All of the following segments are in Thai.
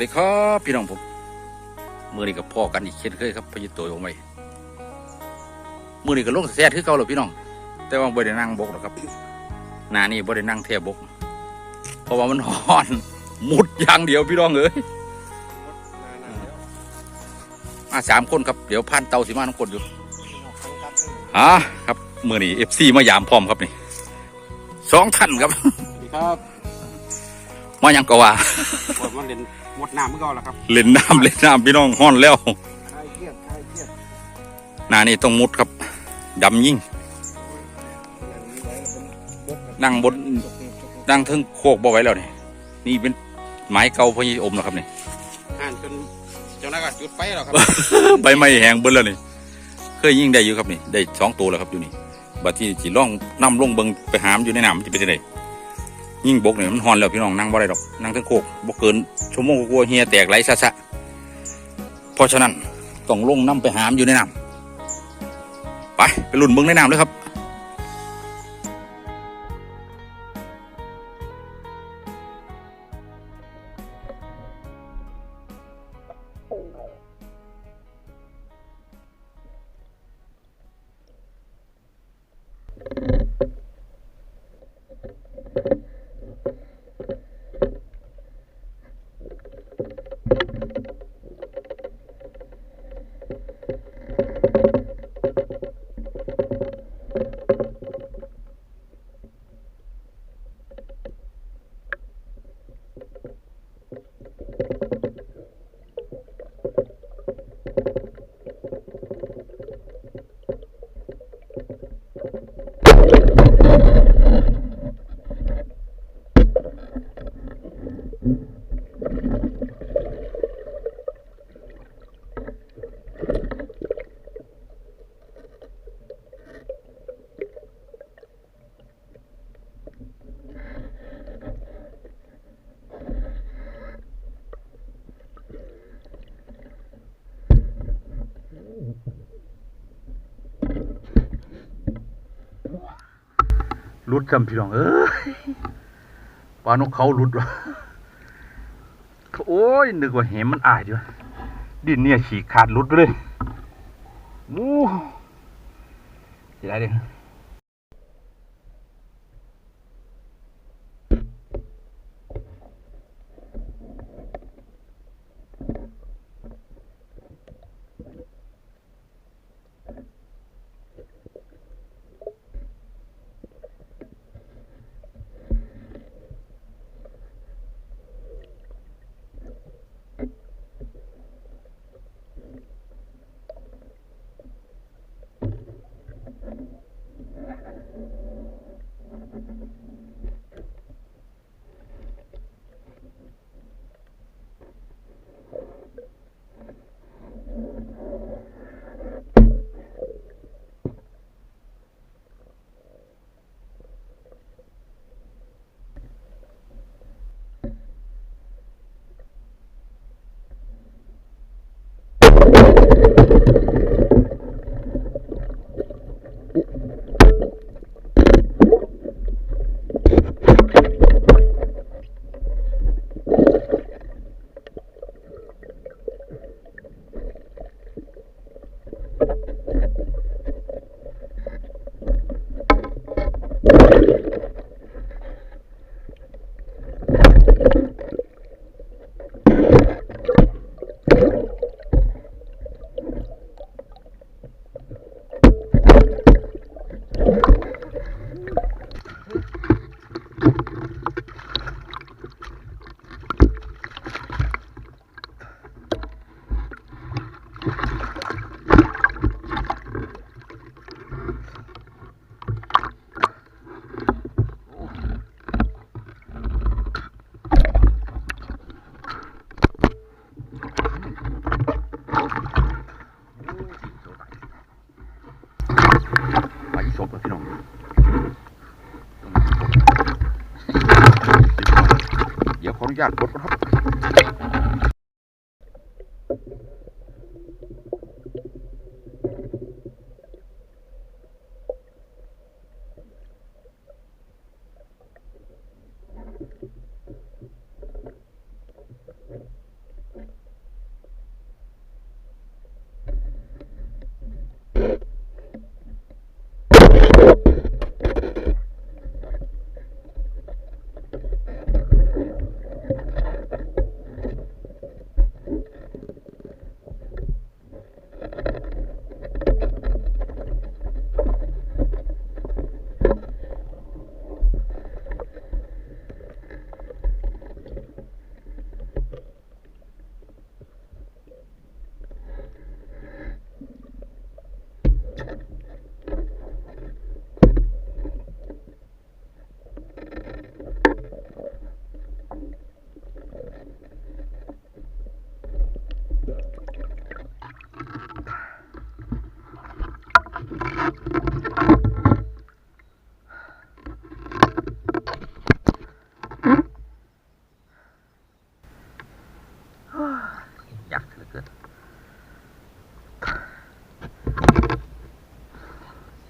วัสดีครับพี่น้องผมมือนี้กับพ่อกันอีกเช่นเคยครับพยิตโตยงไว้มือนี้ก็ลงแซ่คือเก่าหรอพี่น้อง แต่ว่าบ่ได้นั่งบกหรอกครับหนานี่บ่ได้นั่งแทบบก เพราะว่ามันห่อนมุดอย่างเดียวพี่น้องเอ้ยมาสามคนครับเดี๋ยวพันเตาสิมาน้องคนอยู่อ่าครับมือนี้เอฟซีมายามพร้อมครับนี่สองท่านครับสวัสดีครับมายังก็ว่าปวดมันเล่น หมดน้ำเมื่อก่อนแล้วครับเล่นน้ำเล่นน้ำพี่น้องห้อนแล้วคลายเครียดคลายเครียดหน้านี่ต้องมุดครับดำยิ่ง นั่งบน นั่งเทึงโคกบ่ไหว้แล้วนี่นี่เป็นไม้เก่าพอยี่อมแล้วครับนี่ อ่านจนเจ้าหน้าก็จุดไฟแล้วครับ ใบไม้แห้งเบิ้แล้วนี่เคยยิ่งได้อยู่ครับนี่ได้สองตัวแล้วครับอยู่นี่บัดที่จีล่องน้ำลงเบิงไปหามนอยู่ในน้ำมันจะเป็นยังไง ยิ่งบกเนี่ยมันหอนแล้วพี่น้องนั่งบ่ได้ดอกนั่งทั้งโคกบกเกินชั่วโมงกลัวเฮียแตกไหลซะซะเพราะฉะนั้นต้องลงน้ำไปหามอยู่ในน้ำไปไปลุ่นเบิงในน้ำเลยครับ ดจำพี่น้องเอ้ยปลานกเขารุดวะโอ้ย นึกว่าเห็นมันอายดีวะดินเนี่ยฉีกขาดรุดเลยมูจะได้เด้อ เดี๋ยวขออนุญาตกดครับ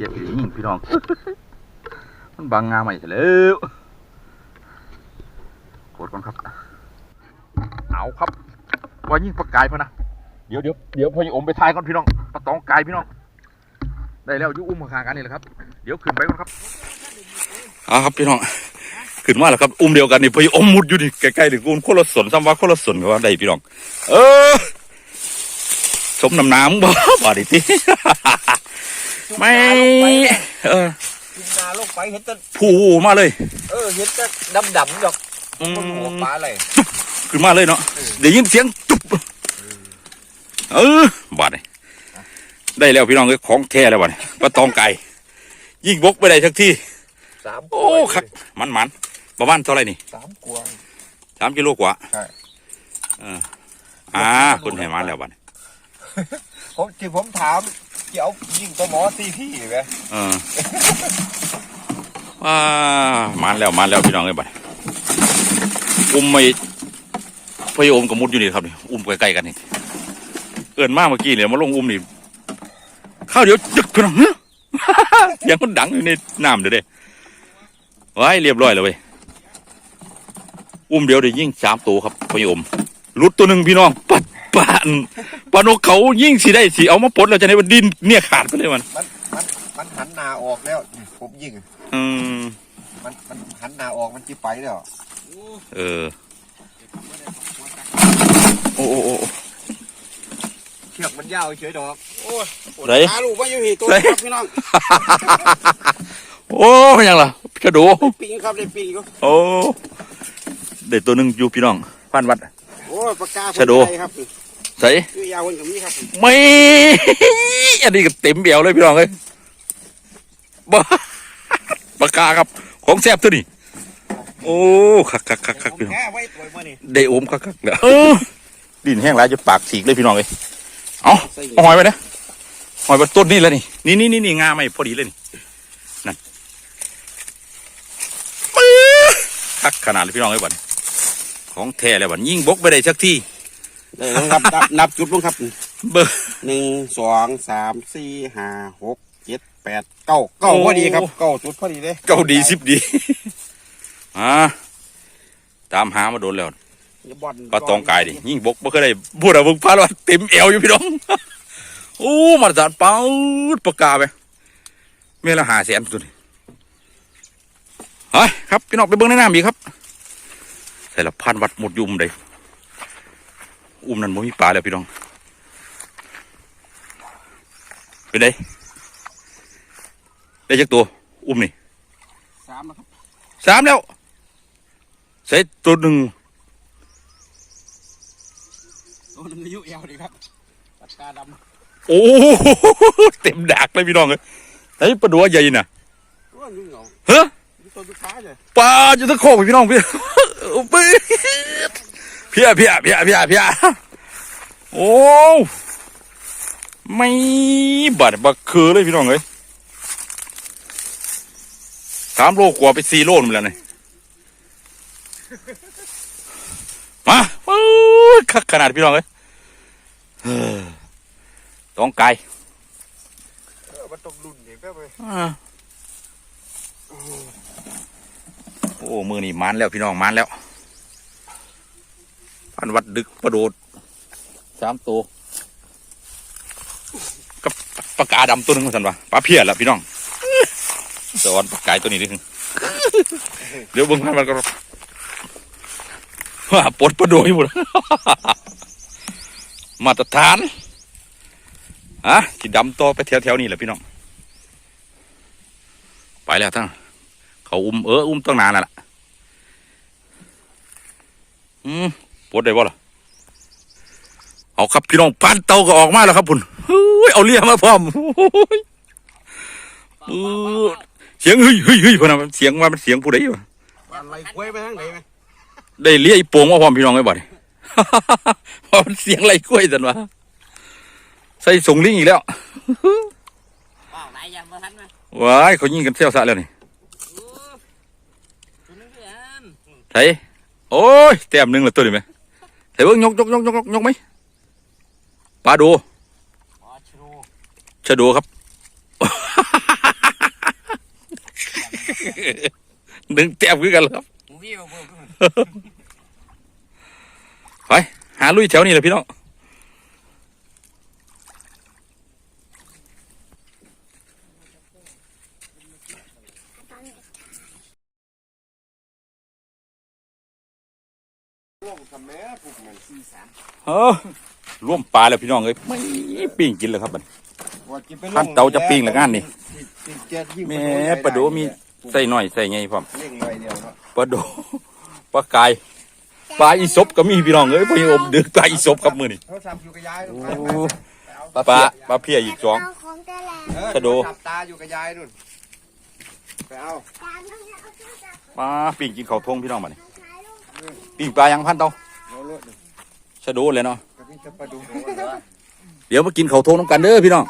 ขียดยิงพี่ น้อง มันบางงาใหม่แล้วกดก่อนครับ เอาครับว่ายิ่งประกายพะนะ เดี๋ยวเดี๋ยวเดี๋ยวพออมไปทายก่อนพี่น้องปะตองกายพี่น้อง ได้แล้วยุ่อุ้มข้างกันนี่แหละครับ เดี๋ยวขึ้นไปก่อนครับอ่าครับพี่น้องขึ้นมาแล้วครับ อุ้มเดียวกันนี่พออมมุดอยู่นี่ใกล้ๆถึงกูคนละสนซ้ำว่าคนละสนกับว่าได้พี่น้อง เออสมน้ำน้ำบ่บาดิติ ไม่ เออกินนาลงไปเห็นแต่ผู้มาเลย เออเห็นแต่ดำดำๆดอกอืม มันหัวปลาอะไร ขึ้นมาเลยเนาะได้ยินเสียงจุบเออบาดนี่ได้แล้วพี่น้องเอ้ยของแท้แล้วบาดนี่ปลาตองไก่ ยิ่งบกไปได้สักทีสามโอ้คักมันมันๆประมาณเท่าไหรนี่สามกวางสามกิโลกว่าใช่ เอออ่าคุณให้มันแล้วบาดนี่ผมที่ผมถาม ที่เอายิงตัวหมอซีพี่ไหมเออว้ามันแล้วมันแล้วพี่น้องเอ้ยบาดอุ้มไม่พยอมกับมุดอยู่นี่ครับนี่อุ้มใกล้ๆกันนี่เอินมากเมื่อกี้เนี่ยมาลงอุ้มนี่ข้าวเดี๋ยวจึกพี่น้องเฮ้ยเสียงมันดังอยู่ในน้ำเดี๋ยวเด้ไว้เรียบร้อยแล้วเว้ยอุ้มเดียวได้ยิ่งสามตัวครับพยอมรุดตัวหนึ่งพี่น้องปัดปาน ปานกเขายิ่งสิได้สิเอามาปลดแล้วจะได้มันดินเนี่ยขาดไปเลยมัน มันมันมันหันหนาออกแล้วนี่ผมยิงอืมมันมันหันหนาออกมันจีไปแล้วเออ โอ้โอ้โอ้ เชือกมันยาวเฉยดอกโอ้ยไหน หาลูกมาอยู่พี่ตัวไหนครับพี่น้องโอ้เป็นยังล่ะกระโดได้ปิงครับได้ปิงก็โอ้เด็ดตัวหนึ่งอยู่พี่น้องพันวัด โอ้ยปากกาชะโดคนใหญ่ครับ ใส่อยู่ยาวคนกับนี้ครับไม่อันนี้ก็เต็มเบียวเลยพี่น้องเอ้ยบ้าปากกาครับ ของแซ่บตัวนี้โอ้คักคักคักคักผมพี่น้องแค่ไว้ตัวมานี่ได้โอมคักคักเลยเออดินแห้งหลายจะปากฉีกเลยพี่น้องเอ้ยเอาใส่เอาหอยไปนะหอยบนต้นนี่แล้วนี่นี่นี่นี่นี่งาไม่พอดีเลยนี่นั่นปื๊ดคักขนาดเลยพี่น้องเอ้ยบัดนี้ของแท้แล้วบัดยิ่งบกไปได้สักที ได้แล้วครับนับนับจุดลงครับเบอร์หนึ่งสองสามสี่ห้าหกเจ็ดแปดเก้าเก้าโอ้พอดีครับเก้าจุดพอดีเลยเก้าดีสิบดีอ่าตามหามาโดนแล้วอย่าบ่อนปลาตองกายดิยิ่งบกบ่เคยได้พูดอะมึงพาดว่าเต็มเอวอยู่พี่น้องโอ้มาตรฐานเป้าดปากกาไปเมื่อละหาแสนตัวนี้เฮ้ยครับพี่น้องไปเบิ้งในน้ำอีกครับใส่ละพันวัดหมดอยุ่มเลย อุ้มนั่นบ่มีปลาแล้วพี่น้องไปได้ได้จักตัวอุ้มนี่สามนะครับสามแล้วใส่ตัวหนึ่งตัวหนึงอายุเอวดีครับปากกาดโอ้โหเต็มดักเลยพี่น้องเลยไอ้ปลาดัวใหญ่น่ะำตัวนึงเหรอเฮ้ยนี่ตัวสุดท้ายเลยปลาอยู่ตะโคกพี่น้องพี่ปี๊ด เพียเพียเพียเพียเพียโอ้ไม่บาดบักคือเลยพี่น้องเลยสามโลกว่าไปสี่โลนึงแล้วนี่มาปื๊ดคักขนาดพี่น้องเลยเฮ้อต้องไกลเออมันต้องรุ่นนี่แป๊บเลยอ่าโอ้ มือนี่มันแล้วพี่น้องมันแล้ว พันวัดดึกประโดดสามตัวกับปากกาดำตัวหนึงสันวะปลาเพี้ยละพี่น้องสอนปากกายตัวนี้ดิเดี๋ยวเบิ่งพันมันก็ว่าปดประโดยหมดมาตรฐานอะที่ดำต่อไปแถวๆนี้แหละพี่น้อง ไปแล้วทั้งเขาอุ้มเอออุ้มตั้งนานแล้วล่ะ อืม ปวดได้บ่ล่ะเอาครับพี่น้องพันเตาก็ออกมาแล้วครับพุ่นเฮ้ยเอาเรียมาพร้อมโอ้ยเออเสียงเฮ้ยเฮ้ยเฮ้ยพะนะเสียงว่ามันเสียงผู้ใดวะอะไรกล้วยไปทางไหนไหมได้เลี้ยอีโป่งมาพร้อมพี่น้องไอ้บ่ดิเพราะมันเสียงไรกล้วยสันวะใส่ส่งลิงอีกแล้วว้าวไหนยังมาทันไหมว้ายเขายิงกันเที่ยวสะแล้วนี่ตัวนึงเพื่อนไถโอ้ยแต้มหนึ่งละตัวดิไหมไถ เบิ้งยกยกยกยกยกไหมปลาดูชะดูครับหนึ่งแต้มคือกันครับไปหาลุยแถวนี้เลยพี่น้อง ออร่วมปลาแล้วพี่น้องเอ้ยไม่ปิ้งกินเลยครับบัดว่าจะไปขั้นเตาจะปิ้งแล้วงานนี่ติดเจ็ดยิ่งแหม่ปลาโดมีใส่หน่อยใส่ไงพร้อมเร่งไว้เดียวเนาะปลาโดปลากายปลาอีสบก็มีพี่น้องเอ้ยพี่อมดึกปลาอีสบครับมือนี่เขาทำอยู่กับยายโอ้ไปปลาปลาเพียอีกสองเอาของแต่แหละเออชะโดจับตาอยู่กับยายนู่นไปเอาจานต้องเอาเครื่องจักรปลาปิ้งกินข้าวทงพี่น้องบัดนี้ถ่ายรูปปิ้งปลายังพันเตาเราลด ชะโดเลยเนาะกับพี่จะไปดูเดี๋ยวมากินเขาวทงน้ำกันเด้อพี่น้อง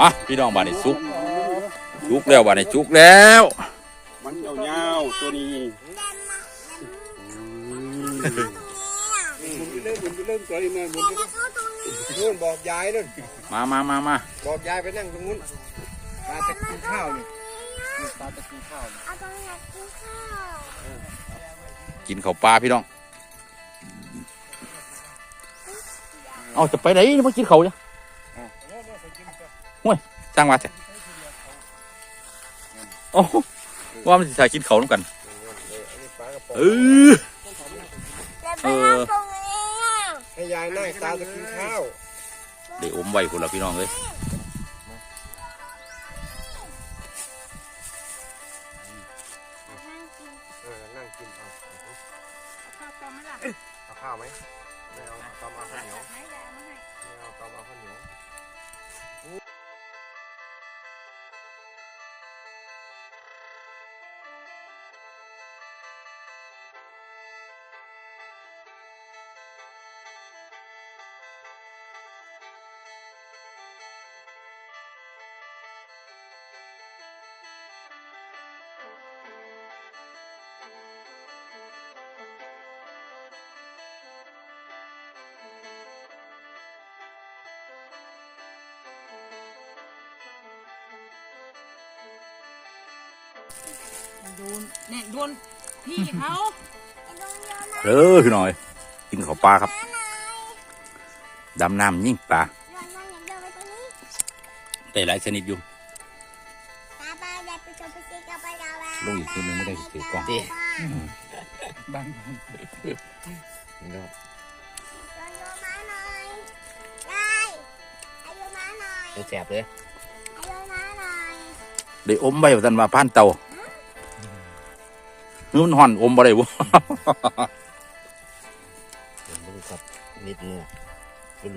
มาพี่น้องบ้านนี้สุกสุกแล้วบ้านนี้สุกแล้ว มันยาวๆตัวนี้หมุนไปเรื่อยหมุนไปเรื่อยตัวนี้นะหมุนไปเรื่อยเข้าตรงนี้นู่นบอกยายนู่นมามามามาบอกยายไปนั่งตรงนู้นตาจะกินข้าวนี่นี่ตาจะกินข้าวนี่เอาตรงอยากกินข้าวกินข้าวปลาพี่น้อง เอาจะไปไหนมากินข้าวเนี่ย ห่วยสร้างมาเถอะโอ้ว่ามันจะถ่ายกินข้าวน้ำกันอันนี้ปลากระป๋องเออแล้วไปนั่งตรงนี้อะให้ยายนั่งตาจะกินข้าวเดี๋ยวอมไว้คนละพี่น้องเลย โดนเนี่ยโดนพี่เขาไอ้ตรงเดียวนะเออพี่น้องเอ้ยกินข้าวปลาครับ ดำน้ำยิ่งปลาโยนมันอย่างเดียวไปตรงนี้ได้หลายชนิดอยู่ตาปลาอย่าไปชมไปซีกับไปกับเราลงอีกทีหนึงไม่ได้ถือกล้องดิบังโยนโยมาหน่อยยายอายุมาหน่อยแสบเลยอายุมาหน่อยได้อมไว้ว่าท่านว่าผ่านเตา นู้นห่อนอมบ่ได้บ่ดูครับนิดเนื้อ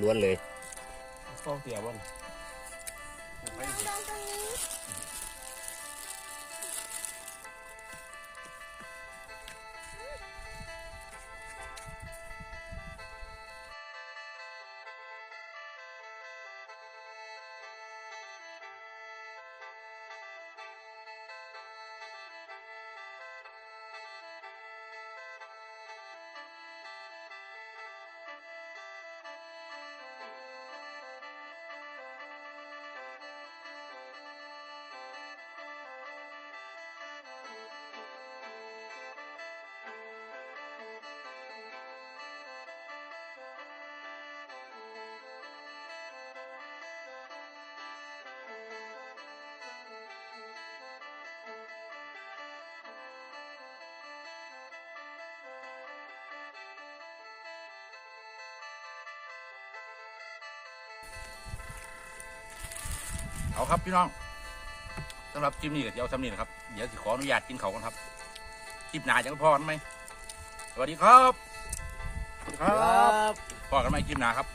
ล้วนๆเลยข้าวเสียบน เอาครับพี่น้องสำหรับคลิปนี้ก็จะเอาสำนีนะครับ เดี๋ยวสิขออนุญาตกินเขาวกันครับ คลิปหน้าจะพอกันไหมสวัสดีครับสวัสดีครับ พอกันไหมคลิปหน้าครับ